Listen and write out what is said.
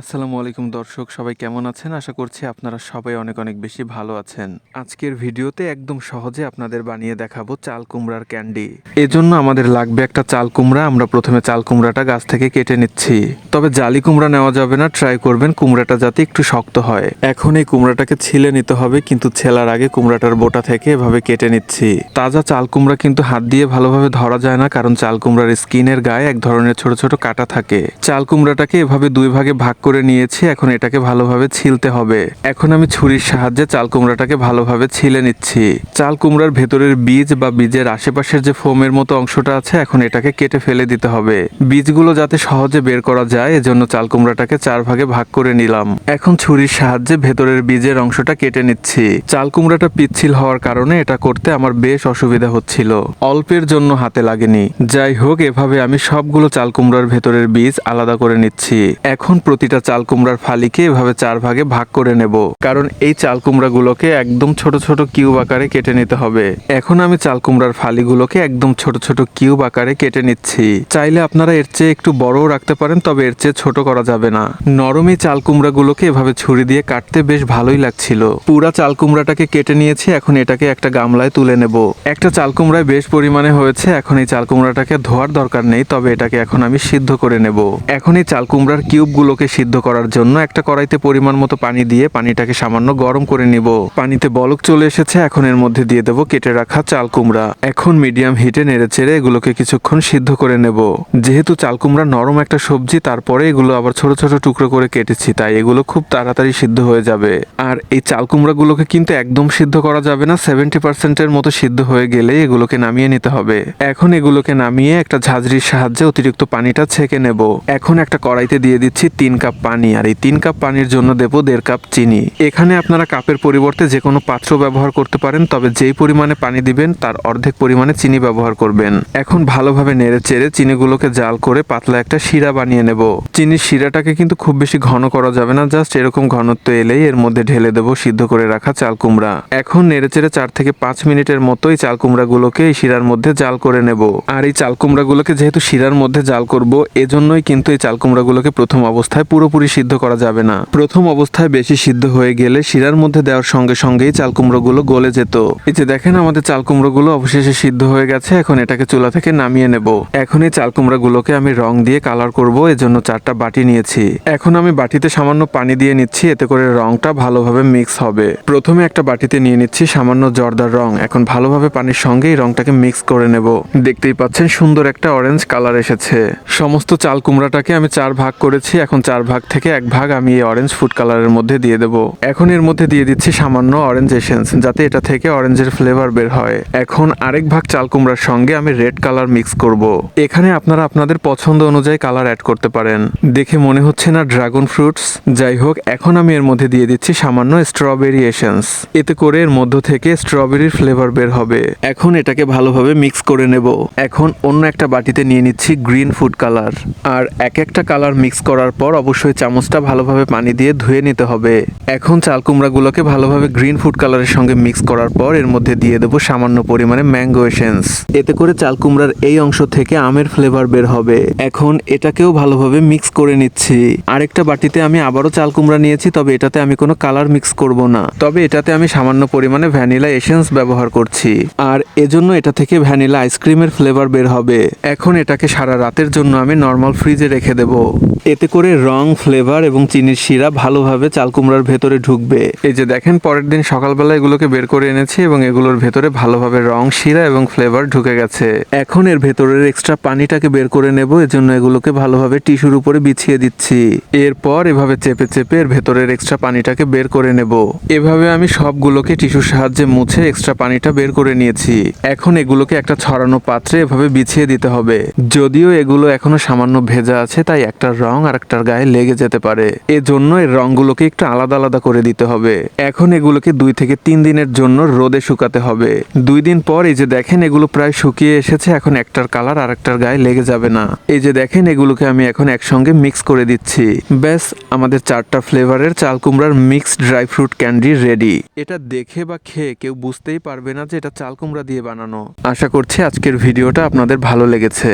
আসসালামু আলাইকুম দর্শক, সবাই কেমন আছেন? আশা করছি আপনারা সবাই অনেক অনেক বেশি ভালো আছেন। আজকের ভিডিওতে একদম সহজে আপনাদের বানিয়ে দেখাবো চাল কুমড়ার ক্যান্ডি। এজন্য আমাদের লাগবে একটা চাল কুমড়া, আমরা প্রথমে চাল কুমড়াটা গাছ থেকে কেটে নিচ্ছি। তবে জালি কুমড়া নেওয়া যাবে না, ট্রাই করবেন কুমড়াটা যাতে একটু শক্ত হয়। এখন এই কুমড়াটাকে ছিলে নিতে হবে, কিন্তু ছেলার আগে কুমড়াটার বোটা থেকে এভাবে কেটে নিচ্ছি। তাজা চাল কুমড়া কিন্তু হাত দিয়ে ভালোভাবে ধরা যায় না, কারণ চাল কুমড়ার স্কিনের গায়ে এক ধরনের ছোট ছোট কাটা থাকে। চাল কুমড়াটাকে এভাবে দুই ভাগে ভাগ করে নিয়েছি, এখন এটাকে ভালোভাবে ছিলতে হবে। এখন আমি ছুরির সাহায্যে চাল কুমড়াটাকে ভালোভাবে ছিলে নিচ্ছি। চাল কুমড়ার ভেতরের বীজ বা বীজের আশেপাশের যে ফোমের মতো অংশটা আছে, এখন এটাকে কেটে ফেলে দিতে হবে। বীজগুলো যাতে সহজে বের করা যায়, এজন্য চাল কুমড়াটাকে চার ভাগে ভাগ করে নিলাম। এখন ছুরির সাহায্যে ভেতরের বীজের অংশটা কেটে নিচ্ছি। চাল কুমড়াটা পিচ্ছিল হওয়ার কারণে এটা করতে আমার বেশ অসুবিধা হচ্ছিল। অল্পের জন্য হাতে লাগেনি। যাই হোক, এভাবে আমি সবগুলো চাল কুমড়ার ভেতরের বীজ আলাদা করে নিচ্ছি। এখন প্রতিটা চাল কুমড়ার ফালিকে এভাবে চার ভাগে ভাগ করে নেব। কারণ এই চাল কুমড়াগুলোকে একদম ছোট ছোট কিউব আকারে কেটে নিতে হবে। এখন আমি চাল কুমড়ার ফালিগুলোকে একদম ছোট ছোট কিউব আকারে কেটে নিচ্ছি। চাইলে আপনারা এর চেয়ে একটু বড়ও রাখতে পারেন, তবে এর চেয়ে ছোট করা যাবে না। নরমই চাল কুমড়াগুলোকে এভাবে ছুরি দিয়ে কাটতে বেশ ভালোই লাগছিল। পুরা চাল কুমড়াটাকে কেটে নিয়েছি, এখন এটাকে একটা গামলায় তুলে নেব। একটা চাল কুমড়ায় বেশ পরিমাণে হয়েছে, এখন এই চাল কুমড়াটাকে ধোয়ার দরকার নেই, তবে এটাকে এখন আমি সিদ্ধ করে নেব। এখন এই চাল কুমড়ার কিউবগুলোকে সিদ্ধ করার জন্য একটা কড়াইতে পরিমাণ মতো পানি দিয়ে পানিটাকে সামান্য গরম করে নিব। পানিতে বলক চলে এসেছে, এখন এর মধ্যে দিয়ে দেবো কেটে রাখা চাল কুমড়া। এখন মিডিয়াম হিটে নেড়ে চেড়ে এগুলোকে কিছুক্ষণ সিদ্ধ করে নেব। যেহেতু চাল কুমড়া নরম একটা সবজি, তারপরে এগুলো আবার ছোট ছোট টুকরো করে কেটেছি, তাই এগুলো খুব তাড়াতাড়ি সিদ্ধ হয়ে যাবে। আর এই চাল কুমড়াগুলোকে কিন্তু একদম সিদ্ধ করা যাবে না সেভেন্টি পার্সেন্টের মতো সিদ্ধ হয়ে গেলে এগুলোকে নামিয়ে নিতে হবে। এখন এগুলোকে নামিয়ে একটা ঝাঁঝরির সাহায্যে অতিরিক্ত পানিটা ছেঁকে নেব। এখন একটা কড়াইতে দিয়ে দিচ্ছি তিন কাপ পানি আর এই তিন কাপ পানির জন্য দেব দেড় কাপ চিনি। এখানে আপনারা কাপের পরিবর্তে যে কোনো পাত্র ব্যবহার করতে পারেন, তবে যেই পরিমাণে পানি দিবেন তার অর্ধেক পরিমাণে চিনি ব্যবহার করবেন। এখন ভালোভাবে নেড়ে চেড়ে চিনিগুলোকে জাল করে পাতলা একটা শিরা বানিয়ে নেব। চিনির শিরাটাকে কিন্তু খুব বেশি ঘন করা যাবে না, জাস্ট এরকম ঘনত্ব এলেই এর মধ্যে ঢেলে দেবো সিদ্ধ করে রাখা চাল কুমড়া। এখন নেড়ে চেড়ে চার থেকে পাঁচ মিনিটের মতো এই চাল কুমড়াগুলোকে এই শিরার মধ্যে জাল করে নেব। আর এই চাল কুমড়াগুলোকে যেহেতু শিরার মধ্যে জাল করব, এজন্যই কিন্তু এই চাল কুমড়াগুলোকে প্রথম অবস্থায় পুরোপুরি সিদ্ধ করা যাবে না। প্রথম অবস্থায় বেশি সিদ্ধ হয়ে গেলে শিরার মধ্যে দেওয়ার সঙ্গে সঙ্গেই চাল কুমড়োগুলো গলে যেত। এই যে দেখেন আমাদের চাল কুমড়োগুলো অবশেষে সিদ্ধ হয়ে গেছে, এখন এটাকে চুলা থেকে নামিয়ে নেব। এখন এই চাল কুমড়াগুলোকে আমি রং দিয়ে কালার করব, এজন্য চারটা বাটি নিয়েছি। এখন আমি বাটিতে সামান্য পানি দিয়ে নিচ্ছি, এতে করে রংটা ভালোভাবে মিক্স হবে। প্রথমে একটা বাটিতে নিয়ে নিচ্ছি সামান্য জর্দার রং। এখন ভালোভাবে পানির সঙ্গে এই রংটাকে মিক্স করে নেব। দেখতেই পাচ্ছেন সুন্দর একটা অরেঞ্জ কালার এসেছে। সমস্ত চাল কুমড়াটাকে আমি চার ভাগ করেছি, এখন চার ভাগ থেকে এক ভাগ আমি এই অরেঞ্জ ফুড কালারের মধ্যে দিয়ে দেব। এখন এর মধ্যে দিয়ে দিচ্ছি সামান্য অরেঞ্জ এসেন্স যাতে এটা থেকে অরেঞ্জের ফ্লেভার বের হয়। এখন আরেক ভাগ চাল কুমড়ার সঙ্গে আমি রেড কালার মিক্স করব। এখানে আপনারা আপনাদের পছন্দ অনুযায়ী কালার অ্যাড করতে পারেন। দেখে মনে হচ্ছে না ড্রাগন ফ্রুটস যাই হোক, এখন আমি এর মধ্যে দিয়ে দিচ্ছি সামান্য স্ট্রবেরি এসেন্স এতে করে এর মধ্য থেকে স্ট্রবেরির ফ্লেভার বের হবে। এখন এটাকে ভালোভাবে মিক্স করে নেব। এখন অন্য একটা বাটিতে নিয়ে নিচ্ছি গ্রিন ফুড কালার আর এক একটা কালার মিক্স করার পর অবশ্যই চামচটা ভালোভাবে পানি দিয়ে ধুয়ে নিতে হবে। এখন চাল কুমড়াগুলোকে ভালোভাবে গ্রিন ফুড কালারের সঙ্গে মিক্স করার পর এর মধ্যে দিয়ে দেবো সামান্য পরিমাণে ম্যাঙ্গো এসেন্স এতে করে চাল কুমড়ার এই অংশ থেকে আমের ফ্লেভার বের হবে। এখন এটাকেও ভালোভাবে মিক্স করে নিচ্ছি। আরেকটা বাটিতে আমি আবারও চাল কুমড়া নিয়েছি, তবে এটাতে আমি কোনো কালার মিক্স করব না। তবে এটাতে আমি সামান্য পরিমাণে ভ্যানিলা এসেন্স ব্যবহার করছি। আর এজন্য এটা থেকে ভ্যানিলা আইসক্রিমের ফ্লেভার বের হবে। এখন এটাকে সারা রাতের জন্য আমি নর্মাল ফ্রিজে রেখে দেব। এতে করে রং ফ্লেভার এবং চিনির শিরা ভালোভাবে চাল কুমড়ার ভেতরে ঢুকবে। এই যে দেখেন, পরের দিন সকালবেলা এগুলোকে বের করে এনেছি এবং এগুলোর ভেতরে ভালোভাবে রং, শিরা এবং ফ্লেভার ঢুকে গেছে। এখন এর ভেতরের এক্সট্রা পানিটাকে বের করে নেব, এজন্য এগুলোকে ভালোভাবে টিস্যুর উপরে বিছিয়ে দিচ্ছি। এরপর এভাবে চেপে চেপে এর ভেতরের এক্সট্রা পানিটাকে বের করে নেব। এভাবে আমি সবগুলোকে টিস্যুর সাহায্যে মুছে এক্সট্রা পানিটা বের করে নিয়েছি। এখন এগুলোকে একটা ছড়ানো পাত্রে এভাবে বিছিয়ে দিতে হবে। যদিও এগুলো এখনও সামান্য ভেজা আছে, তাই একটা রং আর একটার গায়ে লেগে যেতে পারে। এজন্য এর রংগুলোকে একটু আলাদা আলাদা করে দিতে হবে। এখন এগুলোকে দুই থেকে তিন দিনের জন্য রোদে শুকাতে হবে। দুই দিন পর এই যে দেখেন এগুলো প্রায় শুকিয়ে এসেছে, এখন একটার কালার আর একটার গায়ে লেগে যাবে না। এই যে দেখেন এগুলোকে আমি এখন একসঙ্গে মিক্স করে দিচ্ছি। ব্যাস, আমাদের চারটা ফ্লেভারের চাল কুমড়ার mixed dry fruit candy ready. এটা দেখে বা খেয়ে কেউ বুঝতেই পারবে না যে এটা চাল কুমড়া দিয়ে বানানো। আশা করছি আজকের ভিডিওটা আপনাদের ভালো লেগেছে।